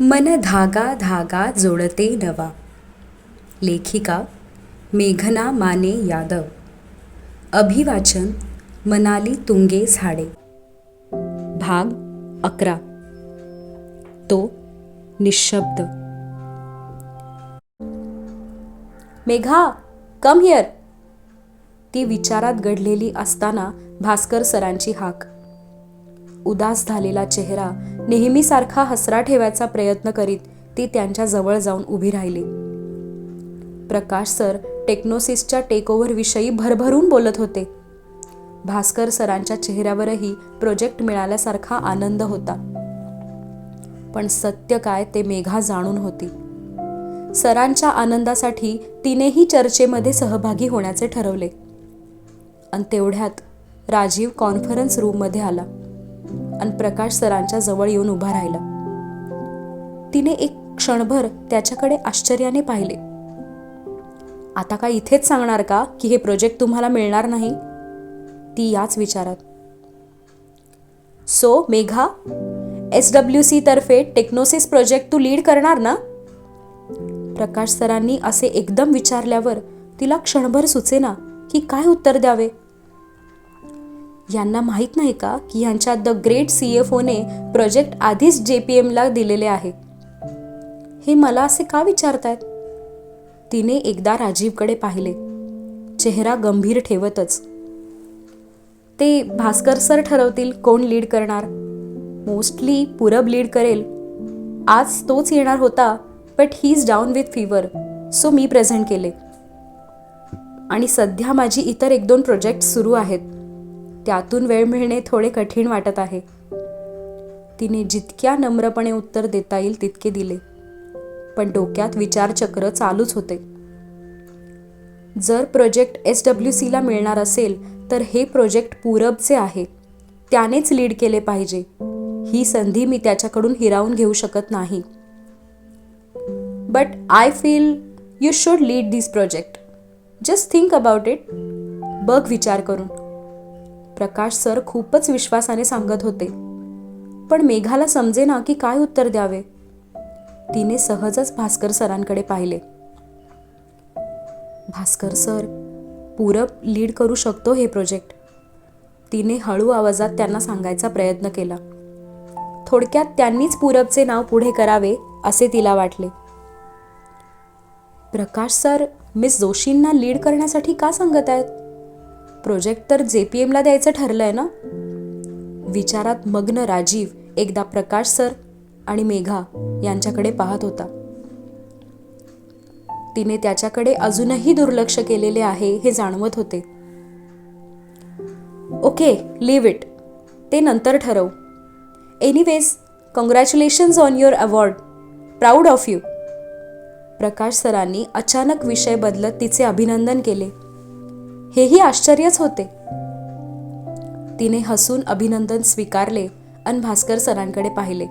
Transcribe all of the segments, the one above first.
मन धागा धागा जोडते नवा. लेखिका मेघना माने यादव. अभिवाचन मनाली तुंगे झाडे. भाग अकरा. तो निशब्द. मेघा कम हिअर ती विचारात घडलेली असताना भास्कर सरांची हाक. उदास झालेला चेहरा नेहमीसारखा हसरा ठेवायचा प्रयत्न करीत ती त्यांच्या जवळ जाऊन उभी राहिली. प्रकाश सर टेक्नोसिसच्या टेकओव्हरविषयी भरभरून बोलत होते. भास्कर सरांच्या चेहऱ्यावरही प्रोजेक्ट मिळाल्यासारखा आनंद होता. पण सत्य काय ते मेघा जाणून होती. सरांच्या आनंदासाठी तिनेही चर्चेमध्ये सहभागी होण्याचे ठरवले. आणि तेवढ्यात राजीव कॉन्फरन्स रूममध्ये आला. आणि प्रकाश सरांच्या जवळ येऊन उभा राहिला. तिने एक क्षणभर त्याच्याकडे आश्चर्याने पाहिले. आता काय इथेच सांगणार का की हे प्रोजेक्ट तुम्हाला मिळणार नाही? ती याच विचारात. So Megha S W C तर्फे टेक्नोसिस प्रोजेक्ट तू लीड करणार ना? प्रकाश सरांनी असे एकदम विचारल्यावर तिला क्षणभर सुचेना की काय उत्तर द्यावे? यांना माहीत नाही का की यांच्या द ग्रेट सी एफ ओने प्रोजेक्ट आधीच जे पी एमला दिलेले आहे? हे मला असे का विचारतायत? तिने एकदा राजीवकडे पाहिले. चेहरा गंभीर ठेवतच. ते भास्कर सर ठरवतील कोण लीड करणार. मोस्टली पूरब लीड करेल. आज तोच येणार होता but he is down with fever so me present केले. आणि सध्या माझी इतर एक दोन प्रोजेक्ट सुरू आहेत. त्यातून वेळ मिळणे थोडे कठीण वाटत आहे. तिने जितक्या नम्रपणे उत्तर देता येईल तितके दिले. पण डोक्यात विचारचक्र चालूच होते. जर प्रोजेक्ट एस डब्ल्यू सीला मिळणार असेल तर हे प्रोजेक्ट पूरबचे आहे. त्यानेच लीड केले पाहिजे. ही संधी मी त्याच्याकडून हिरावून घेऊ शकत नाही. But I feel you should lead this project just think about it बघ विचार करून. प्रकाश सर खूपच विश्वासाने सांगत होते. पण मेघाला समजे ना की काय उत्तर द्यावे? तिने सहजच भास्कर सरांकडे पाहिले. भास्कर सर पूरब लीड करू शकतो हे प्रोजेक्ट. तिने हळू आवाजात त्यांना सांगायचा प्रयत्न केला. थोडक्यात त्यांनीच पूरबचे नाव पुढे करावे असे तिला वाटले. प्रकाश सर मिस जोशींना लीड करण्यासाठी का सांगत आहेत? प्रोजेक्ट तर जे पी एमला द्यायचं ठरलंय ना? विचारात मग्न राजीव एकदा प्रकाश सर आणि मेघा यांच्याकडे पाहत होता. तिने त्याच्याकडे अजूनही दुर्लक्ष केलेले आहे हे जाणवत होते. Okay leave it. ते नंतर ठरव. Anyways congratulations on your award. Proud of you. Prakash सरांनी अचानक विषय बदलत तिचे अभिनंदन केले. हेही आश्चर्यच होते. तिने हसून अभिनंदन स्वीकारले आणि भास्कर सरांकडे पाहिले.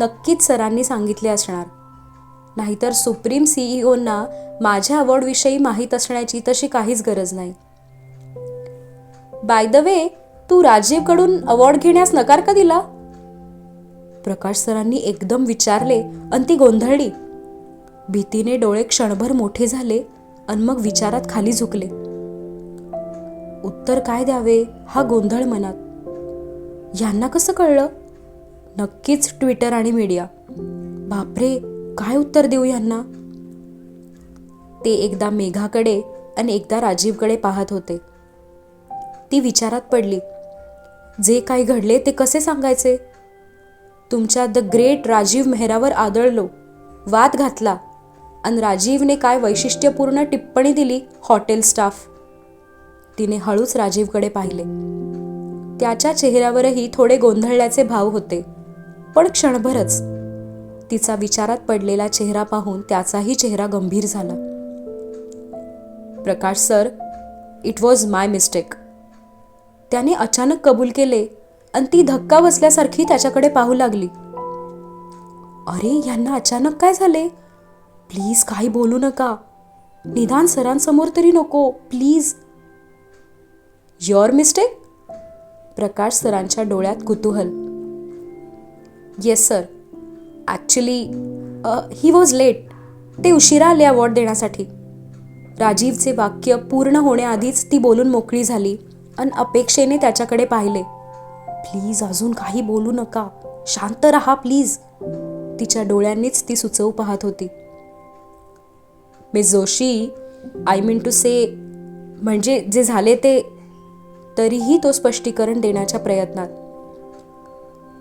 नक्कीच सरांनी सांगितले असणार. नाहीतर सुप्रीम सीईओंना माझ्या अवॉर्डविषयी माहीत असण्याची तशी काहीच गरज नाही. बाय द वे तू राजीवकडून अवॉर्ड घेण्यास नकार का दिला? प्रकाश सरांनी एकदम विचारले आणि ती गोंधळली. भीतीने डोळे क्षणभर मोठे झाले आणि मग विचारात खाली झुकले. उत्तर काय द्यावे हा गोंधळ मनात. यांना कसं कळलं? नक्कीच ट्विटर आणि मीडिया बापरे काय उत्तर देऊ यांना? ते एकदा मेघाकडे आणि एकदा राजीवकडे पाहत होते. ती विचारात पडली जे काही घडले ते कसे सांगायचे? तुमच्या द ग्रेट राजीव मेहरावर आदळलो वाद घातला आणि राजीवने काय वैशिष्ट्यपूर्ण टिप्पणी दिली हॉटेल स्टाफ? तिने हळूच राजीवकडे पाहिले. त्याच्या चेहऱ्यावरही थोडे गोंधळल्याचे भाव होते. पण क्षणभरच तिचा विचारात पडलेला चेहरा पाहून त्याचाही चेहरा गंभीर झाला. Prakash sir it was my mistake त्याने अचानक कबूल केले आणि ती धक्का बसल्यासारखी त्याच्याकडे पाहू लागली. अरे यांना अचानक काय झाले? प्लीज काही बोलू नका. निदान सरांसमोर तरी नको प्लीज. युअर मिस्टेक प्रकाश सरांच्या डोळ्यात कुतूहल. Yes sir actually he was late ते उशिरा आले अवॉर्ड देण्यासाठी. राजीवचे वाक्य पूर्ण होण्याआधीच ती बोलून मोकळी झाली आणि अपेक्षेने त्याच्याकडे पाहिले. प्लीज अजून काही बोलू नका. शांत रहा प्लीज तिच्या डोळ्यांनीच ती सुचवू पाहत होती. Miss Joshi I mean to say म्हणजे जे झाले ते तरीही तो स्पष्टीकरण देण्याच्या प्रयत्नात.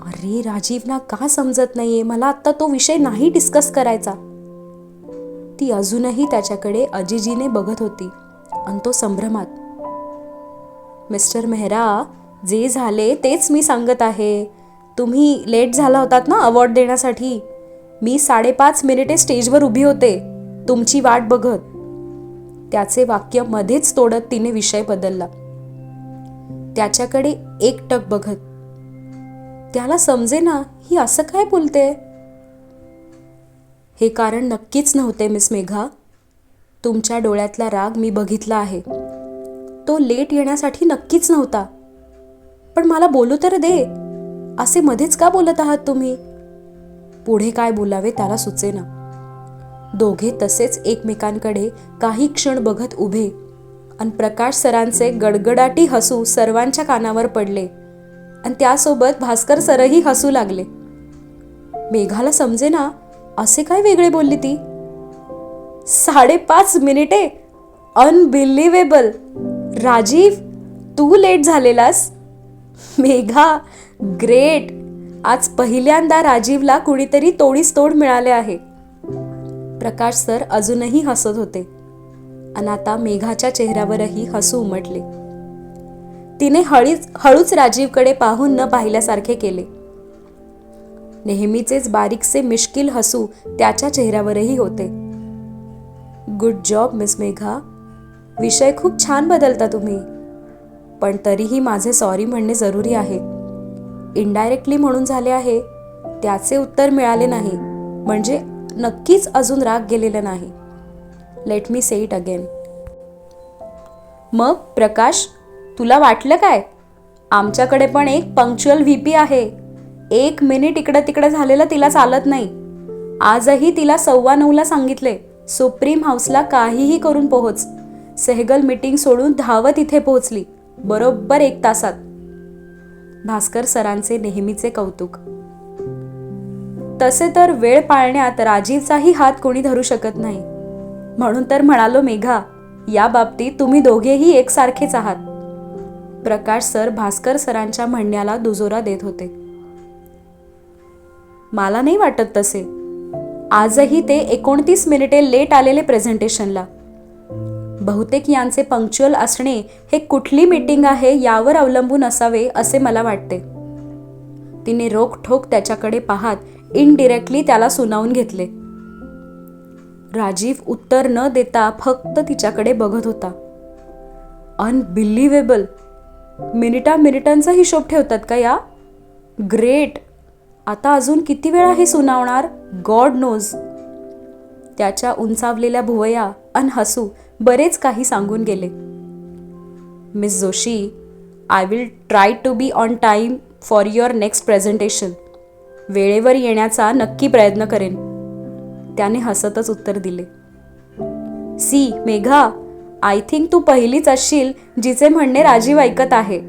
अरे राजीवना का समजत नाहीये? मला आत्ता तो विषय नाही डिस्कस करायचा. ती अजूनही त्याच्याकडे अजिजीने बघत होती आणि तो संभ्रमात. मिस्टर मेहरा जे झाले तेच मी सांगत आहे. तुम्ही लेट झाला होतात ना अवॉर्ड देण्यासाठी? मी साडेपाच मिनिटे स्टेजवर उभी होते. तुमची वाट बघत. त्याचे वाक्य मध्येच तोडत तिने विषय बदलला. त्याच्याकडे एकटक बघत. त्याला समजे ना ही असं काय बोलते? हे कारण नक्कीच नव्हते मिस मेघा. तुमच्या डोळ्यातला राग मी बघितला आहे. तो लेट येण्यासाठी नक्कीच नव्हता. पण मला बोलू तर दे. असे मध्येच का बोलत आहात तुम्ही? पुढे काय बोलावे त्याला सुचेना. दोघे तसेच एकमेकांकडे काही क्षण बघत उभे. आणि प्रकाश सरांचे गडगडाटी हसू सर्वांच्या कानावर पडले. आणि त्यासोबत भास्कर सरही हसू लागले. मेघाला समजे ना असे काय वेगळे बोलली ती? साडेपाच मिनिटे? अनबिलिव्हेबल राजीव तू लेट झालेलास? मेघा ग्रेट आज पहिल्यांदा राजीवला कुणीतरी तोडीस तोड मिळाले आहे. प्रकाश सर अजूनही हसत होते. आणि आता मेघाच्या चेहऱ्यावरही हसू उमटले. तिने हळीच हळूच राजीवकडे पाहून न पाहिल्यासारखे केले. नेहमीचेच बारीकसे मिश्किल हसू त्याच्या चेहऱ्यावरही होते. Good job miss Megha. विषय खूप छान बदलता तुम्ही. पण तरीही माझे सॉरी म्हणणे जरुरी आहे. इनडायरेक्टली म्हणून झाले आहे त्याचे उत्तर मिळाले नाही. म्हणजे नक्कीच अजून राग गेलेला नाही. Let me say it again मग प्रकाश तुला वाटलं काय? आमच्याकडे पण एक पंक्च्युअल व्ही पी आहे. एक मिनिट इकडं तिकडं झालेलं तिला चालत नाही. आजही तिला सव्वा नऊला सांगितले सुप्रीम हाऊसला काहीही करून पोहोच. सेहगल मीटिंग सोडून धावत इथे पोहोचली बरोबर एक तासात. भास्कर सरांचे नेहमीचे कौतुक. तसे तर वेळ पाळण्यात राजीवचाही हात कोणी धरू शकत नाही. म्हणून तर म्हणालो मेघा या बाबतीत तुम्ही दोघेही एकसारखेच आहात. प्रकाश सर भास्कर सरांच्या म्हणण्याला दुजोरा देत होते. मला नाही वाटत तसे. आजही ते एकोणतीस मिनिटे लेट आलेले प्रेझेंटेशनला. बहुतेक यांचे पंक्च्युअल असणे हे कुठली मीटिंग आहे यावर अवलंबून असावे असे मला वाटते. तिने रोखठोक त्याच्याकडे पाहत इनडिरेक्टली त्याला सुनावून घेतले. राजीव उत्तर न देता फक्त तिच्याकडे बघत होता. अनबिलिव्हेबल मिनिटा मिनिटांचा हिशोब ठेवतात का या? ग्रेट आता अजून किती वेळा हे सुनावणार? गॉड नोज त्याच्या उंचावलेल्या भुवया अन हसू बरेच काही सांगून गेले. Miss Joshi I will try to be on time for your next presentation वेळेवर येण्याचा नक्की प्रयत्न करेन. त्याने हसतच उत्तर दिले. सी मेघा आय थिंक तू पहिलीच असशील जिचे म्हणणे राजीव ऐकत आहे.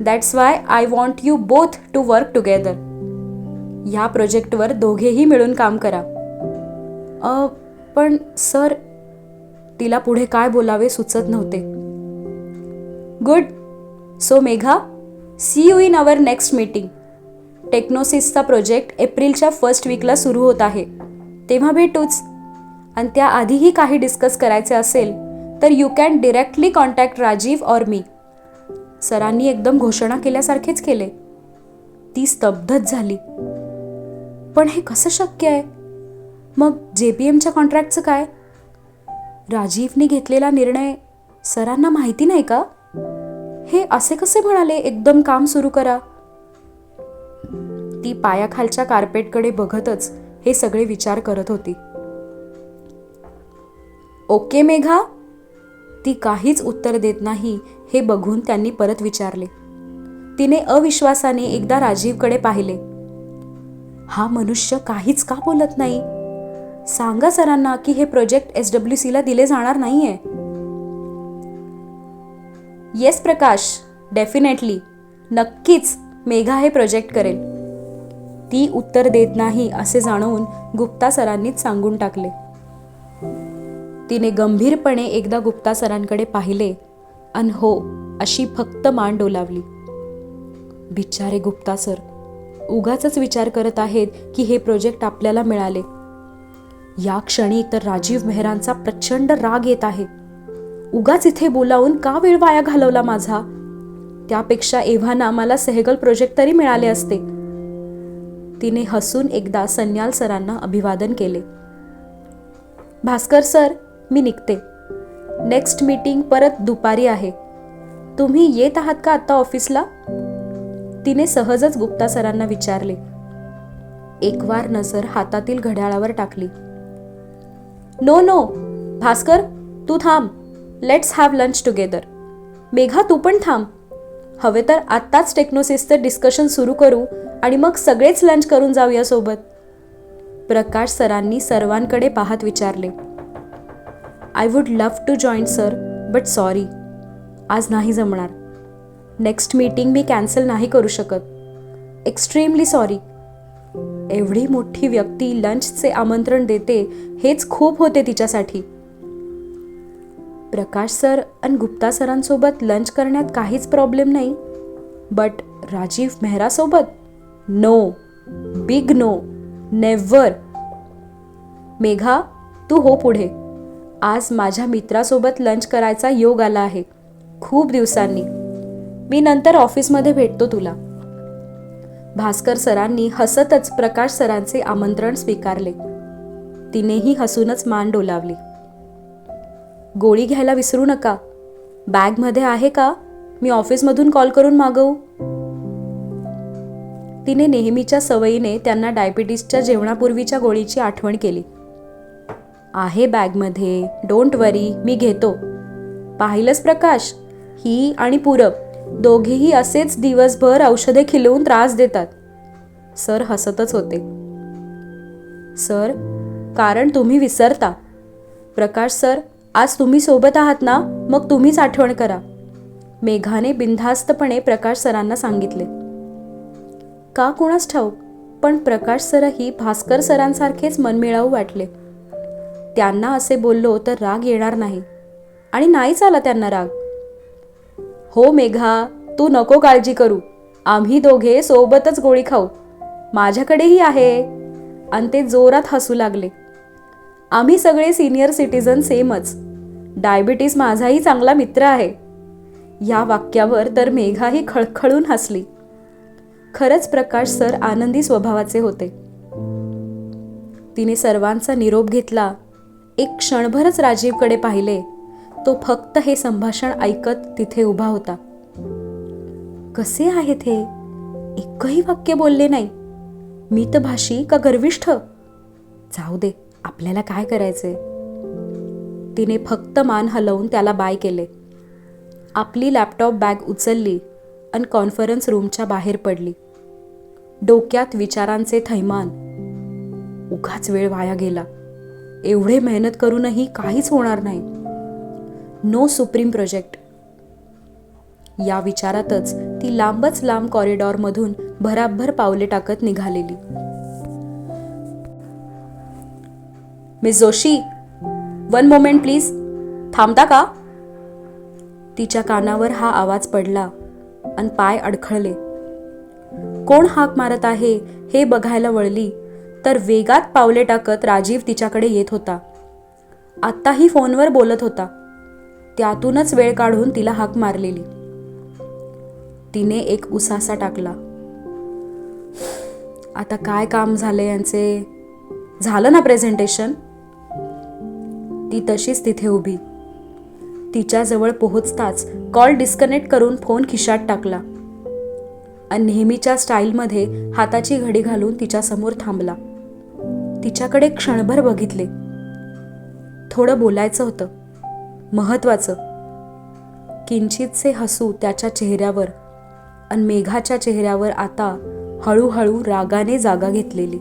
That's why I want you both to work together ह्या प्रोजेक्टवर दोघेही मिळून काम करा. अ, पण सर तिला पुढे काय बोलावे सुचत नव्हते. Good. So Megha see you in our next meeting. टेक्नोसिसचा project एप्रिलच्या फर्स्ट वीकला सुरू होत आहे. तेव्हा भेटूच. आणि त्याआधीही काही डिस्कस करायचे असेल तर you can directly contact Rajeev or me सरांनी एकदम घोषणा केल्यासारखेच केले. ती स्तब्धच झाली. पण हे कसं शक्य आहे? मग जे पी एमच्या कॉन्ट्रॅक्टचं काय? राजीवने घेतलेला निर्णय सरांना माहिती नाही का? हे असे कसे म्हणाले? एकदम काम सुरू करा. ती पायाखालच्या कार्पेटकडे बघतच हे सगळे विचार करत होती. ओके मेघा. ती काहीच उत्तर देत नाही हे बघून त्यांनी परत विचारले. तिने अविश्वासाने एकदा राजीवकडे पाहिले. हा मनुष्य काहीच का बोलत नाही? सांगा सरांना की हे प्रोजेक्ट एस डब्ल्यू सीला दिले जाणार नाहीये. येस प्रकाश. डेफिनेटली. नक्कीच मेघा हे प्रोजेक्ट करेल. ती उत्तर देत नाही असे जाणवून गुप्ता सरांनीच सांगून टाकले. तिने गंभीरपणे एकदा गुप्ता सरांकडे पाहिले अन हो अशी फक्त मान डोलावली. बिचारे गुप्ता सर उगाच विचार करत आहेत की हे प्रोजेक्ट आपल्याला मिळाले. या क्षणी तर राजीव मेहरांचा प्रचंड राग येत आहे. उगाच इथे बोलावून का वेळ वाया घालवला माझा? त्यापेक्षा एव्हाना मला सेहगल प्रोजेक्ट तरी मिळाले असते. तिने हसून एकदा सन्याल सरांना अभिवादन केले. भास्कर सर मी निघते. नेक्स्ट मीटिंग परत दुपारी आहे. तुम्ही येत आहात का आत्ता ऑफिसला? तिने सहजच गुप्ता सरांना विचारले. एक वार नजर हातातील घड्याळावर टाकली. नो नो भास्कर तू थांब. Let's have lunch together Megha तू पण थांब. हवे तर आत्ताच टेक्नोसिसचं डिस्कशन सुरू करू. आणि मग सगळेच लंच करून जाऊया सोबत. प्रकाश सरांनी सर्वांकडे पाहत विचारले. I would love to join sir but sorry आज नाही जमणार. नेक्स्ट मीटिंग मी कॅन्सल नाही करू शकत. एक्स्ट्रीमली सॉरी एवढी मोठी व्यक्ती लंचचे आमंत्रण देते हेच खूप होते तिच्यासाठी. प्रकाश सर आणि गुप्ता सरांसोबत लंच करण्यात काहीच प्रॉब्लेम नाही. But Rajeev मेहरासोबत? No big no never. Megha तू हो पुढे. आज माझ्या मित्रासोबत लंच करायचा योग आला आहे. खूप दिवसांनी. मी नंतर ऑफिसमध्ये भेटतो तुला. भास्कर सरांनी हसतच प्रकाश सरांचे आमंत्रण स्वीकारले. तिनेही हसूनच मान डोलावली. गोळी घ्यायला विसरू नका. बॅगमध्ये आहे का? मी ऑफिसमधून कॉल करून मागवू. तिने नेहमीच्या सवयीने त्यांना डायबिटीसच्या जेवणापूर्वीच्या गोळीची आठवण केली. आहे बॅगमध्ये डोंट वरी मी घेतो. पाहिलंच प्रकाश? ही आणि पूरब दोघेही असेच दिवसभर औषधे खिलवून त्रास देतात. सर हसतच होते. सर कारण तुम्ही विसरता. प्रकाश सर आज तुम्ही सोबत आहात ना? मग तुम्हीच आठवण करा. मेघाने बिनधास्तपणे प्रकाश सरांना सांगितले. का कुणास ठाऊक पण प्रकाश सरही भास्कर सरांसारखेच मनमिळावू वाटले. त्यांना असे बोललो तर राग येणार नाही. आणि नाहीच आला त्यांना राग. हो मेघा तू नको काळजी करू. आम्ही दोघे सोबतच गोळी खाऊ. माझ्याकडेही आहे. आणि ते जोरात हसू लागले. आम्ही सगळे सिनियर सिटीजन सेमच. डायबिटीस माझाही चांगला मित्र आहे. या वाक्यावर तर मेघाही खळखळून हसली. खरंच प्रकाश सर आनंदी स्वभावाचे होते. तिने सर्वांचा निरोप घेतला. एक क्षणभरच राजीवकडे पाहिले. तो फक्त हे संभाषण ऐकत तिथे उभा होता. कसे आहेत हे? एकही वाक्य बोलले नाही. मी तर भाषी का गर्विष्ठ? जाऊ दे आपल्याला काय करायचंय? तिने फक्त मान हलवून त्याला बाय केले. आपली लॅपटॉप बॅग उचलली आणि कॉन्फरन्स रूमच्या बाहेर पडली. डोक्यात विचारांचे थैमान. उगाच वेळ वाया गेला. एवढे मेहनत करूनही काहीच होणार नाही. नो सुप्रीम प्रोजेक्ट या विचारातच ती लांबच लांब कॉरिडॉरमधून भराभर पावले टाकत निघालेली. Miss Joshi one moment please थांबता का? तिच्या कानावर हा आवाज पडला आणि पाय अडखळले. कोण हाक मारत आहे हे बघायला वळली. तर वेगात पावले टाकत राजीव तिच्याकडे येत होता. आत्ताही फोनवर बोलत होता. त्यातूनच वेळ काढून तिला हाक मारलेली. तिने एक उसासा टाकला. आता काय काम झाले यांचे? झालं ना प्रेझेंटेशन? ती तशीच तिथे उभी. तिच्याजवळ पोहोचताच कॉल डिस्कनेक्ट करून फोन खिशात टाकला. आणि नेहमीच्या स्टाईलमध्ये हाताची घडी घालून तिच्यासमोर थांबला. तिच्याकडे क्षणभर बघितले. थोडं बोलायचं होतं. महत्वाचं किंचितसे हसू त्याच्या चेहऱ्यावर. आणि मेघाच्या चेहऱ्यावर आता हळूहळू रागाने जागा घेतलेली.